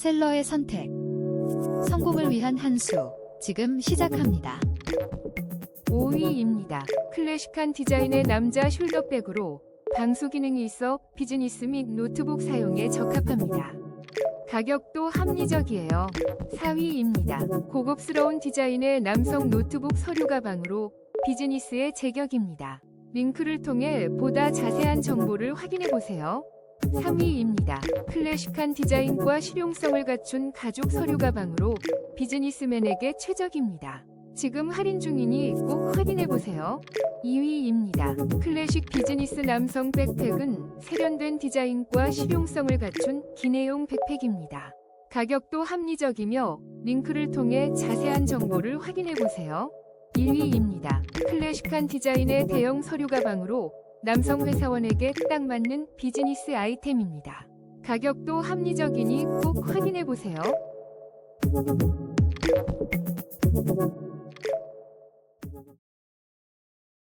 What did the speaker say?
셀러의 선택. 성공을 위한 한 수. 지금 시작합니다. 5위입니다. 클래식한 디자인의 남자 숄더백으로 방수 기능이 있어 비즈니스 및 노트북 사용에 적합합니다. 가격도 합리적이에요. 4위입니다. 고급스러운 디자인의 남성 노트북 서류 가방으로 비즈니스의 제격입니다. 링크를 통해 보다 자세한 정보를 확인해 보세요. 3위입니다. 클래식한 디자인과 실용성을 갖춘 가죽 서류 가방으로 비즈니스맨에게 최적입니다. 지금 할인 중이니 꼭 확인해 보세요. 2위입니다. 클래식 비즈니스 남성 백팩은 세련된 디자인과 실용성을 갖춘 기내용 백팩입니다. 가격도 합리적이며 링크를 통해 자세한 정보를 확인해 보세요. 1위입니다. 클래식한 디자인의 대형 서류 가방으로 남성 회사원에게 딱 맞는 비즈니스 아이템입니다. 가격도 합리적이니 꼭 확인해 보세요.